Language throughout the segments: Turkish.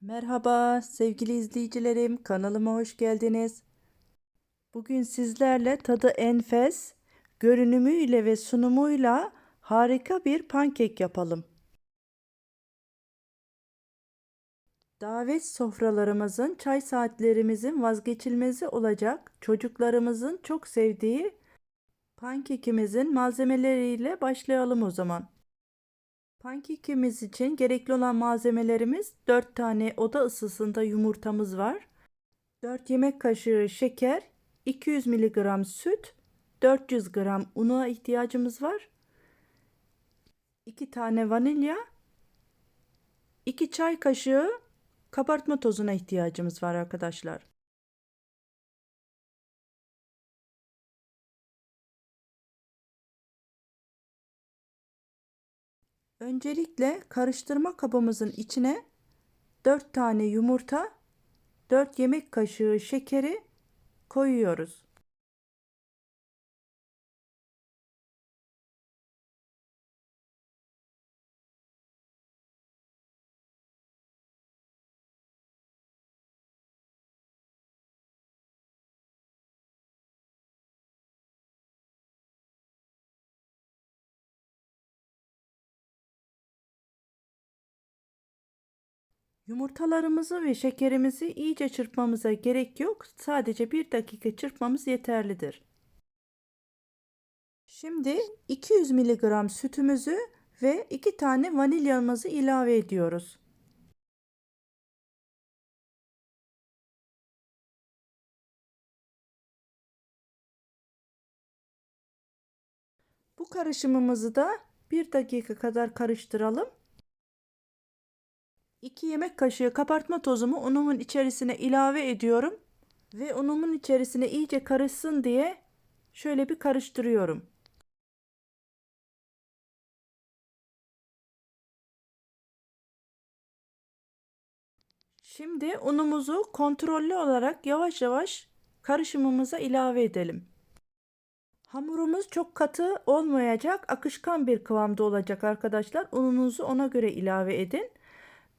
Merhaba sevgili izleyicilerim, kanalıma hoş geldiniz. Bugün sizlerle tadı enfes, görünümüyle ve sunumuyla harika bir pankek yapalım. Davet sofralarımızın, çay saatlerimizin vazgeçilmezi olacak çocuklarımızın çok sevdiği pankekimizin malzemeleriyle başlayalım o zaman. Pankekimiz için gerekli olan malzemelerimiz 4 tane oda ısısında yumurtamız var. 4 yemek kaşığı şeker, 200 mg süt, 400 gram una ihtiyacımız var. 2 tane vanilya, 2 çay kaşığı kabartma tozuna ihtiyacımız var arkadaşlar. Öncelikle karıştırma kabımızın içine 4 tane yumurta, 4 yemek kaşığı şekeri koyuyoruz. Yumurtalarımızı ve şekerimizi iyice çırpmamıza gerek yok. Sadece bir dakika çırpmamız yeterlidir. Şimdi 200 mg sütümüzü ve 2 tane vanilyamızı ilave ediyoruz. Bu karışımımızı da bir dakika kadar karıştıralım. 2 yemek kaşığı kabartma tozumu unumun içerisine ilave ediyorum ve unumun içerisine iyice karışsın diye şöyle bir karıştırıyorum. Şimdi unumuzu kontrollü olarak yavaş yavaş karışımımıza ilave edelim. Hamurumuz çok katı olmayacak, akışkan bir kıvamda olacak arkadaşlar. Ununuzu ona göre ilave edin.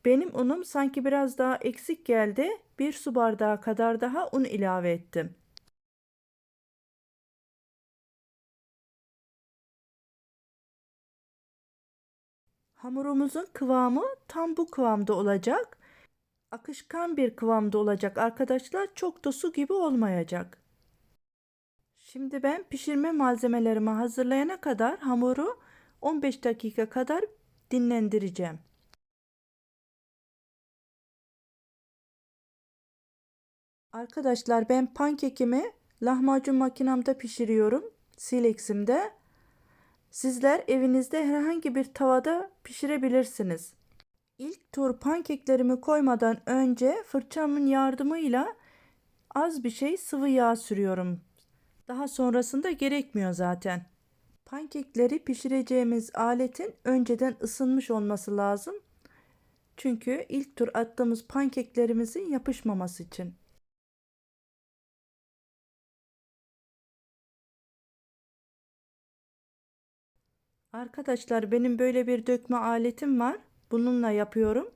Benim unum sanki biraz daha eksik geldi. Bir su bardağı kadar daha un ilave ettim. Hamurumuzun kıvamı tam bu kıvamda olacak. Akışkan bir kıvamda olacak arkadaşlar. Çok da su gibi olmayacak. Şimdi ben pişirme malzemelerimi hazırlayana kadar hamuru 15 dakika kadar dinlendireceğim. Arkadaşlar ben pankekimi lahmacun makinamda pişiriyorum. Silex'imde. Sizler evinizde herhangi bir tavada pişirebilirsiniz. İlk tur pankeklerimi koymadan önce fırçamın yardımıyla az bir şey sıvı yağ sürüyorum. Daha sonrasında gerekmiyor zaten. Pankekleri pişireceğimiz aletin önceden ısınmış olması lazım. Çünkü ilk tur attığımız pankeklerimizin yapışmaması için. Arkadaşlar benim böyle bir dökme aletim var. Bununla yapıyorum.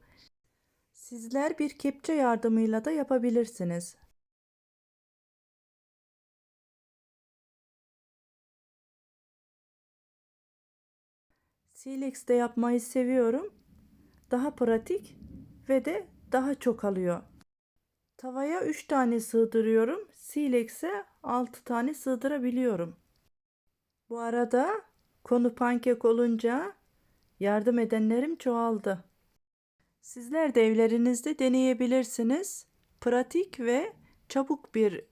Sizler bir kepçe yardımıyla da yapabilirsiniz. Silex'te yapmayı seviyorum. Daha pratik ve de daha çok alıyor. Tavaya 3 tane sığdırıyorum. Silex'e 6 tane sığdırabiliyorum. Bu arada Konu pankek olunca yardım edenlerim çoğaldı. Sizler de evlerinizde deneyebilirsiniz. Pratik ve çabuk bir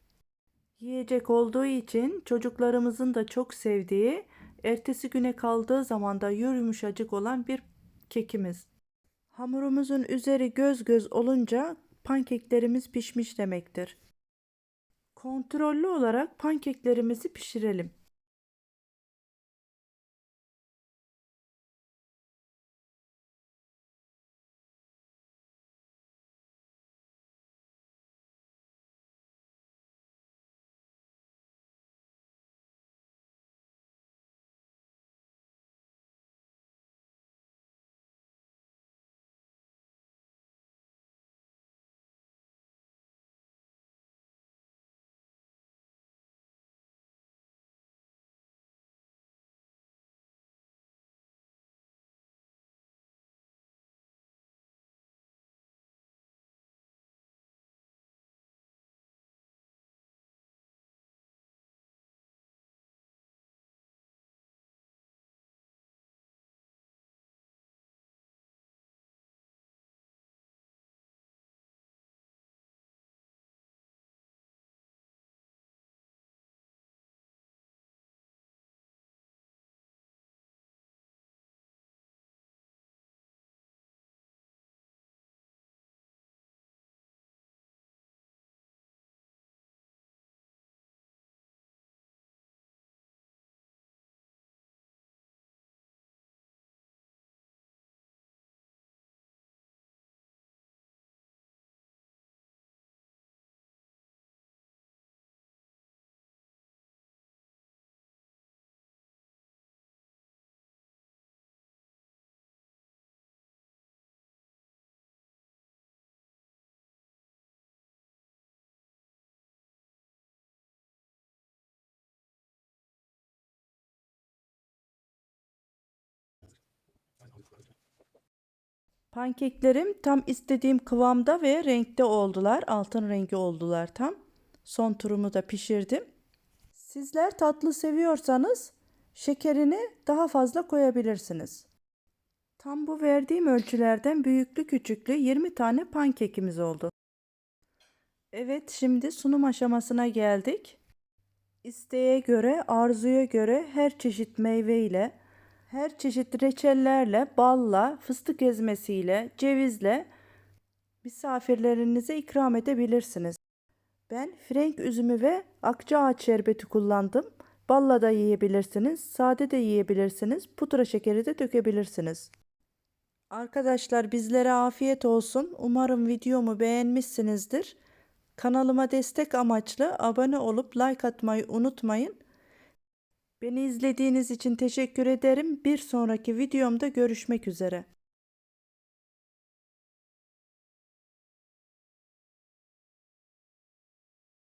yiyecek olduğu için çocuklarımızın da çok sevdiği, ertesi güne kaldığı zaman da yumuşacık olan bir kekimiz. Hamurumuzun üzeri göz göz olunca pankeklerimiz pişmiş demektir. Kontrollü olarak pankeklerimizi pişirelim. Pankeklerim tam istediğim kıvamda ve renkte oldular. Altın rengi oldular tam. Son turumu da pişirdim. Sizler tatlı seviyorsanız şekerini daha fazla koyabilirsiniz. Tam bu verdiğim ölçülerden büyüklü küçüklü 20 tane pankekimiz oldu. Evet, şimdi sunum aşamasına geldik. İsteğe göre, arzuya göre her çeşit meyve ile, her çeşit reçellerle, balla, fıstık ezmesiyle, cevizle misafirlerinize ikram edebilirsiniz. Ben frenk üzümü ve akçaağaç şerbeti kullandım. Balla da yiyebilirsiniz, sade de yiyebilirsiniz, pudra şekeri de dökebilirsiniz. Arkadaşlar bizlere afiyet olsun. Umarım videomu beğenmişsinizdir. Kanalıma destek amaçlı abone olup like atmayı unutmayın. Beni izlediğiniz için teşekkür ederim. Bir sonraki videomda görüşmek üzere.